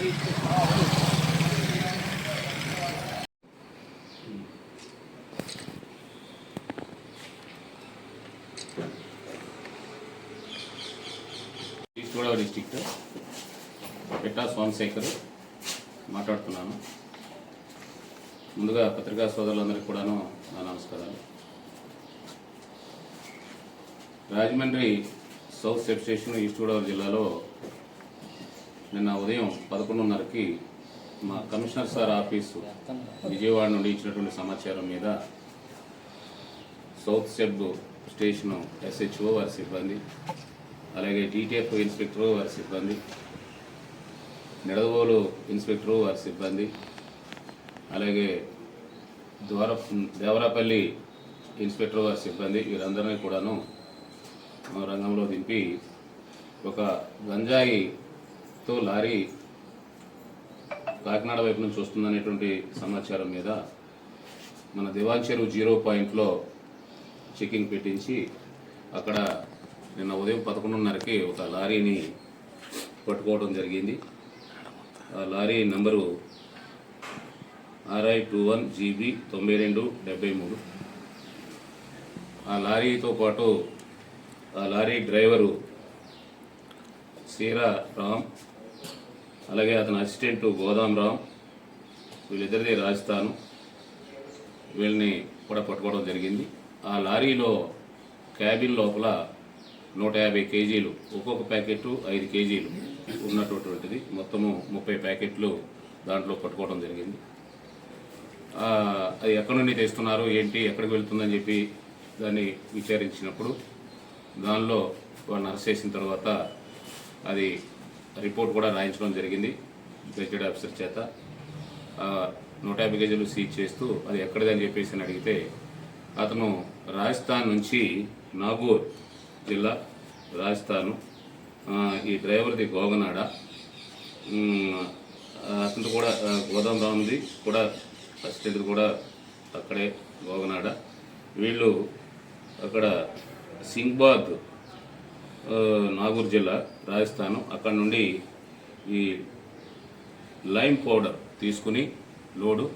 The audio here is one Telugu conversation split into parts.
ఈస్ట్ గోదావరి డిస్టిక్ట్ పెట్టా సోమశేఖర్ మాట్లాడుతున్నాను. ముందుగా పత్రికా సోదరులందరికీ కూడాను నా నమస్కారాలు. Rajahmundry south sub station east Godavari జిల్లాలో నిన్న ఉదయం పదకొండున్నరకి మా కమిషనర్ సార్ ఆఫీసు విజయవాడ నుండి ఇచ్చినటువంటి సమాచారం మీద సౌత్ సెబ్ స్టేషను ఎస్హెచ్ఓ వారి సిబ్బంది అలాగే టీటీఎఫ్ ఇన్స్పెక్టరు వారి సిబ్బంది నిడదవోలు ఇన్స్పెక్టరు వారి సిబ్బంది అలాగే ద్వార దేవరాపల్లి ఇన్స్పెక్టర్ వారి సిబ్బంది వీరందరినీ కూడాను రంగంలో దింపి ఒక గంజాయి తో లారీ కాకినాడ వైపు నుంచి వస్తుందనేటువంటి సమాచారం మీద మన దివాన్ చెరువు జీరో పాయింట్లో చెకింగ్ పెట్టించి అక్కడ నిన్న ఉదయం పదకొండున్నరకి ఒక లారీని పట్టుకోవడం జరిగింది. ఆ lorry number RI two one GB తొంభై రెండు డెబ్బై మూడు. ఆ లారీతో పాటు ఆ లారీ డ్రైవరు సీరా రామ్ అలాగే అతని అసిస్టెంట్ గోదాం రామ్ వీళ్ళిద్దరిది రాజస్థాను. వీళ్ళని కూడా పట్టుకోవడం జరిగింది. ఆ లారీలో క్యాబిన్ లోపల నూట యాభై కేజీలు ఒక్కొక్క ప్యాకెట్ ఐదు కేజీలు ఉన్నటువంటిది. మొత్తము ముప్పై ప్యాకెట్లు దాంట్లో పట్టుకోవడం జరిగింది. అది ఎక్కడి నుండి తెస్తున్నారు ఏంటి ఎక్కడికి వెళ్తుందని చెప్పి దాన్ని విచారించినప్పుడు దానిలో వాళ్ళని అరెస్ట్ చేసిన తర్వాత అది రిపోర్ట్ కూడా రాయించడం జరిగింది గెజెటెడ్ ఆఫీసర్ చేత. నూట యాభై కేజీలు సీజ్ చేస్తూ అది ఎక్కడిదని చెప్పేసి అని అడిగితే అతను రాజస్థాన్ నుంచి నాగూర్ జిల్లా రాజస్థాను ఈ డ్రైవర్ది గోగనాడ అతను కూడా గోదాం రామ్ది కూడా అసిస్టెంట్ కూడా అక్కడే గోగనాడ. వీళ్ళు అక్కడ సింగ్బాద్ నాగూర్ జిల్లా రాజస్థాన్. అక్కడ నుండి ఈ లైమ్ పౌడర్ తీసుకుని లోడు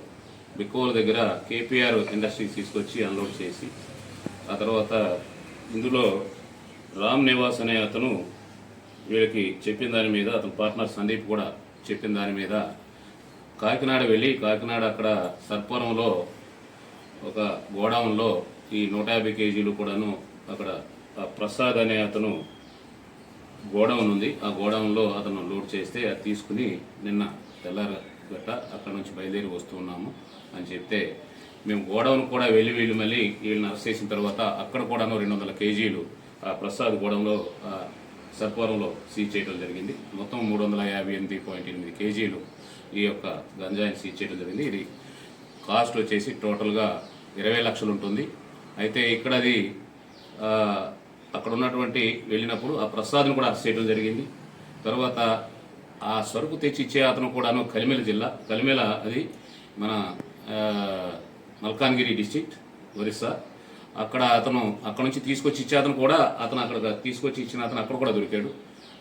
బిక్కోల దగ్గర కేపీఆర్ ఇండస్ట్రీస్ తీసుకొచ్చి అన్లోడ్ చేసి ఆ తర్వాత ఇందులో రామ్ నివాస్ అనే అతను వీళ్ళకి చెప్పిన దాని మీద అతని పార్ట్నర్ సందీప్ కూడా చెప్పిన దాని మీద కాకినాడ వెళ్ళి కాకినాడ అక్కడ సర్పురంలో ఒక గోడౌన్లో ఈ నూట యాభై కేజీలు కూడాను అక్కడ ప్రసాద్ అనే అతను గోడౌన్ ఉంది. ఆ గోడౌన్లో అతను లోడ్ చేస్తే అది తీసుకుని నిన్న తెల్లార గట్ట అక్కడ నుంచి బయలుదేరి వస్తున్నాము అని చెప్తే మేము గోడౌన్ కూడా వెళ్ళి వెళ్ళి మళ్ళీ వీళ్ళని అరెస్ట్ చేసిన తర్వాత అక్కడ కూడాను రెండు వందల కేజీలు ఆ ప్రసాద్ గోడౌన్లో సర్పవరంలో సీజ్ చేయడం జరిగింది. మొత్తం మూడు వందల యాభై ఎనిమిది పాయింట్ ఎనిమిది కేజీలు ఈ యొక్క గంజాయిని సీజ్ చేయడం జరిగింది. ఇది కాస్ట్ వచ్చేసి టోటల్గా ఇరవై లక్షలు ఉంటుంది. అయితే ఇక్కడ అది అక్కడ ఉన్నటువంటి వెళ్ళినప్పుడు ఆ ప్రసాద్ను కూడా అరెస్ట్ చేయడం జరిగింది. తర్వాత ఆ సరుకు తెచ్చి ఇచ్చే అతను కూడాను కలిమేల జిల్లా. కలిమేల అది మన మల్కాన్గిరి డిస్టిక్ ఒరిస్సా. అక్కడ అతను అక్కడ నుంచి తీసుకొచ్చి ఇచ్చే అతను కూడా అతను అక్కడ తీసుకొచ్చి ఇచ్చిన అతను అక్కడ కూడా దొరికాడు.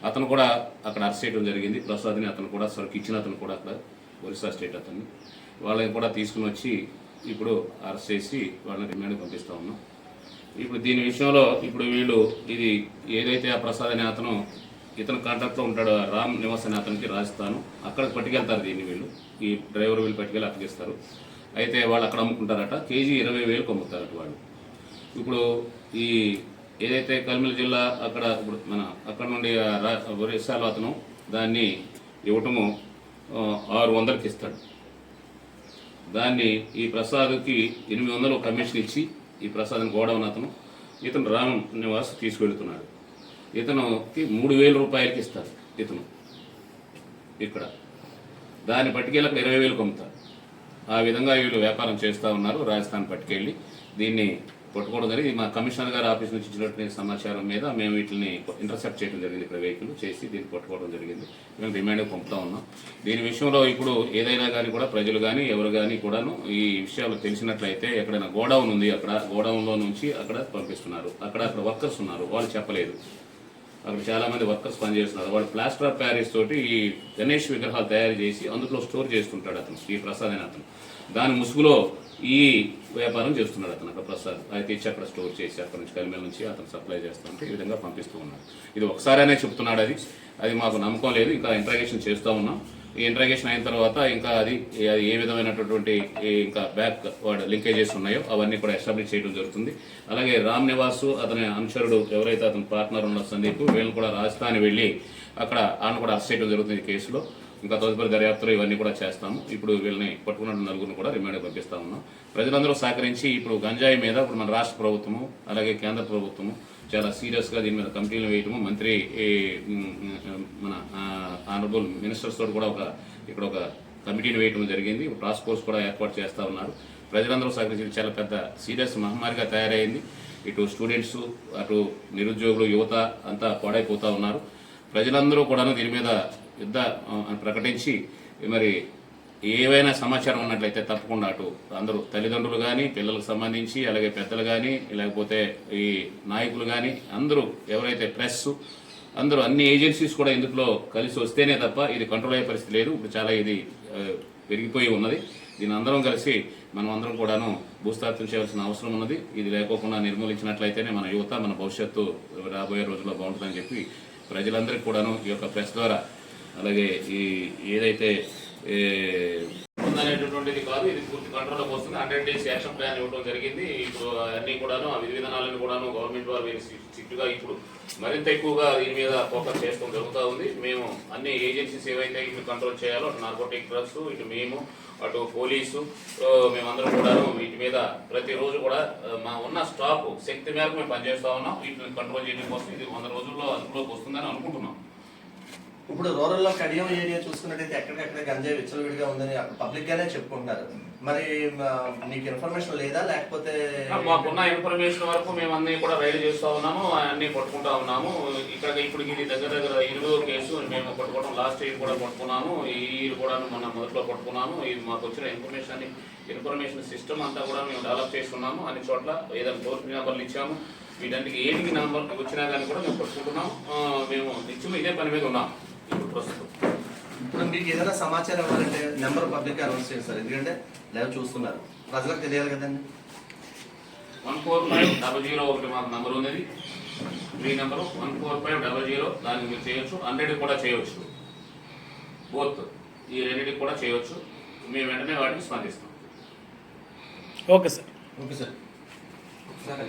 అతను కూడా అక్కడ అరెస్ట్ చేయడం జరిగింది. ప్రసాద్ని అతను కూడా సరుకు ఇచ్చిన అతను కూడా అక్కడ ఒరిస్సా స్టేట్ అతన్ని. వాళ్ళని కూడా తీసుకుని వచ్చి ఇప్పుడు అరెస్ట్ చేసి వాళ్ళని రిమాండ్ పంపిస్తా ఉన్నాం. ఇప్పుడు దీని విషయంలో ఇప్పుడు వీళ్ళు ఇది ఏదైతే ఆ ప్రసాద్ అనే అతను ఇతను కాంటాక్ట్లో ఉంటాడు రామ్ నివాస్ అనే అతనికి రాజస్థాను. అక్కడికి పట్టుకెళ్తారు దీన్ని వీళ్ళు. ఈ డ్రైవర్ వీళ్ళు పట్టుకెళ్ళి అప్పగిస్తారు. అయితే వాళ్ళు అక్కడ అమ్ముకుంటారట. కేజీ ఇరవై వేలకు అమ్ముతారట వాళ్ళు. ఇప్పుడు ఈ ఏదైతే కల్మిల జిల్లా అక్కడ ఇప్పుడు మన అక్కడ నుండి ఒరిస్సాలో అతను దాన్ని ఇవ్వటము ఆరు వందలకి ఇస్తాడు. దాన్ని ఈ ప్రసాద్కి ఎనిమిది వందలు కమిషన్ ఇచ్చి ఈ ప్రసాదం గోడౌన్ అతను. ఇతను రామ్ నివాస్ తీసుకెళ్తున్నాడు. ఇతనుకి మూడు వేల రూపాయలకి ఇస్తారు ఇతను. ఇక్కడ. దాన్ని పట్టుకెళ్ళి అక్కడ ఇరవై వేలకు అమ్ముతారు ఆ విధంగా వీళ్ళు వ్యాపారం చేస్తూ ఉన్నారు. రాజస్థాన్ పట్టుకెళ్ళి దీన్ని పట్టుకోవడం జరిగింది. మా కమిషనర్ గారి ఆఫీస్ నుంచి ఇచ్చినటువంటి సమాచారం మీద మేము వీటిని ఇంటర్సెప్ట్ చేయడం జరిగింది ఇక్కడ వెహికల్ చేసి దీన్ని పట్టుకోవడం జరిగింది. మేము రిమాండ్ పంపుతా ఉన్నాం. దీని విషయంలో ఇప్పుడు ఏదైనా కానీ కూడా ప్రజలు కానీ ఎవరు కానీ కూడాను ఈ విషయాలు తెలిసినట్లయితే ఎక్కడైనా గోడౌన్ ఉంది అక్కడ. గోడౌన్లో నుంచి అక్కడ పంపిస్తున్నారు. అక్కడ అక్కడ వర్కర్స్ ఉన్నారు. వాళ్ళు చెప్పలేదు. అక్కడ చాలా మంది వర్కర్స్ పనిచేస్తున్నారు. వాడు ప్లాస్టర్ ఆఫ్ ప్యారిస్ తోటి ఈ గణేష్ విగ్రహాలు తయారు చేసి అందులో స్టోర్ చేస్తుంటాడు అతను ఈ ప్రసాద్ అని అతను. దాని ముసుగులో ఈ వ్యాపారం చేస్తున్నాడు అతను అక్కడ ప్రసాద్. అది తెచ్చి అక్కడ స్టోర్ చేసి అక్కడ నుంచి కలిమేల నుంచి అతను సప్లై చేస్తుంటే ఈ విధంగా పంపిస్తూ ఉన్నాడు. ఇది ఒకసారైనా చెప్తున్నాడు అది. అది మాకు నమ్మకం లేదు. ఇంకా ఇంట్రాగేషన్ చేస్తూ ఉన్నాం. ఇంట్రాగేషన్ అయిన తర్వాత ఇంకా అది అది ఏ విధమైనటువంటి ఇంకా బ్యాక్ వాడు లింకేజెస్ ఉన్నాయో అవన్నీ కూడా ఎస్టాబ్లిష్ చేయడం జరుగుతుంది. అలాగే రామ్ నివాస్ అతని అనుచరుడు ఎవరైతే అతని పార్ట్నర్ ఉన్న సందీప్ వీళ్ళు కూడా రాజస్థాన్ వెళ్ళి అక్కడ ఆయన కూడా అరెస్ట్ చేయడం జరుగుతుంది ఈ కేసులో. ఇంకా తదుపరి దర్యాప్తులు ఇవన్నీ కూడా చేస్తాము. ఇప్పుడు వీళ్ళని పట్టుకున్న నలుగురిని కూడా రిమాండ్ పంపిస్తా ఉన్నాం. ప్రజలందరూ సహకరించి ఇప్పుడు గంజాయి మీద ఇప్పుడు మన రాష్ట్ర ప్రభుత్వము అలాగే కేంద్ర ప్రభుత్వము చాలా సీరియస్గా దీని మీద కమిటీలు వేయటము. మంత్రి మన ఆనరబుల్ మినిస్టర్స్ తోటి కూడా ఒక ఇక్కడ ఒక కమిటీని వేయటం జరిగింది. టాస్క్ ఫోర్స్ కూడా ఏర్పాటు చేస్తా ఉన్నారు. ప్రజలందరూ సహకరించి చాలా పెద్ద సీరియస్ మహమ్మారిగా తయారైంది. ఇటు స్టూడెంట్స్ అటు నిరుద్యోగులు యువత అంతా పాడైపోతూ ఉన్నారు. ప్రజలందరూ కూడా దీని మీద యుద్ధ ప్రకటించి మరి ఏవైనా సమాచారం ఉన్నట్లయితే తప్పకుండా అటు అందరూ తల్లిదండ్రులు కానీ పిల్లలకు సంబంధించి అలాగే పెద్దలు కానీ లేకపోతే ఈ నాయకులు కానీ అందరూ ఎవరైతే ప్రెస్ అందరూ అన్ని ఏజెన్సీస్ కూడా ఇందులో కలిసి వస్తేనే తప్ప ఇది కంట్రోల్ అయ్యే పరిస్థితి లేదు. ఇప్పుడు చాలా ఇది పెరిగిపోయి ఉన్నది. దీని అందరం కలిసి మనం అందరం కూడాను భూస్థాపితం చేయాల్సిన అవసరం ఉన్నది. ఇది లేకోకుండా నిర్మూలించినట్లయితేనే మన యువత మన భవిష్యత్తు రాబోయే రోజుల్లో బాగుంటుందని చెప్పి ప్రజలందరికీ కూడాను ఈ యొక్క ప్రెస్ ద్వారా అలాగే ఈ ఏదైతే ఉందనేటటువంటిది కాదు. ఇది పూర్తి కంట్రోల్లోకి వస్తుంది. హండ్రెడ్ డేస్ యాక్షన్ ప్లాన్ ఇవ్వడం జరిగింది. ఇప్పుడు అన్ని కూడాను ఆ విధి విధానాలను కూడాను గవర్నమెంట్ వారు స్ట్రిక్ట్గా ఇప్పుడు మరింత ఎక్కువగా దీని మీద ఫోకస్ చేసుకోవడం జరుగుతూ ఉంది. మేము అన్ని ఏజెన్సీస్ ఏవైతే ఇటు కంట్రోల్ చేయాలో అటు నార్కోటిక్ డ్రగ్స్ ఇటు మేము అటు పోలీసు మేమందరం కూడాను వీటి మీద ప్రతిరోజు కూడా మా ఉన్న స్టాఫ్ శక్తి మేరకు మేము పనిచేస్తూ ఉన్నాం. వీటిని కంట్రోల్ చేయడం కోసం ఇది వంద రోజుల్లో అదుపులోకి వస్తుందని అనుకుంటున్నాం. ఇప్పుడు రూరల్ కడియం ఏరియా చూసుకున్నట్టయితే ఎక్కడికక్కడ గంజాయి విచ్చలవిడిగా ఉందని పబ్లిక్ గానే చెప్పుకుంటున్నారు మరి మీకు నీకు ఇన్ఫర్మేషన్ లేదా? లేకపోతే మాకున్న ఇన్ఫర్మేషన్ వరకు మేము అన్ని కూడా రైడ్ చేస్తా ఉన్నాము అన్ని పట్టుకుంటా ఉన్నాము. ఇక్కడ ఇప్పుడు ఇది దగ్గర దగ్గర ఇరవై కేసు మేము పట్టుకోవడం లాస్ట్ ఇయర్ కూడా పట్టుకున్నాము ఈ ఇయర్ కూడా మన మొదట్లో పట్టుకున్నాము ఇది మాకు వచ్చిన ఇన్ఫర్మేషన్ ఇన్ఫర్మేషన్ సిస్టమ్ అంతా కూడా మేము డెవలప్ చేస్తున్నాము. అన్ని చోట్ల ఏదైనా టోల్ ఫ్రీ నెంబర్లు ఇచ్చాము. వీటన్నిటికి ఏటికి నెంబర్ వచ్చినా కానీ కూడా మేము పట్టుకుంటున్నాం మేము నిత్యం ఇదే పని మీద ఉన్నాం ఇప్పుడు ప్రస్తుతం ఇప్పుడు మీకు ఏదైనా సమాచారం ఇవ్వాలంటే నెంబర్ పబ్లిక్ అనౌన్స్ చేస్తారు ఎందుకంటే లైవ్ చూస్తున్నారు. ప్రజలకు తెలియాలి కదండి. One four five double zero ఒకటి మాకు నంబర్ ఉన్నది free number one four five double zero. దానికి మీరు చేయొచ్చు. హండ్రెడ్ కూడా చేయొచ్చు. బోత్. ఈ రెండింటికి కూడా చేయొచ్చు. మేము వెంటనే వాటిని స్పందిస్తాం. Okay sir. Okay sir. ఒకసారి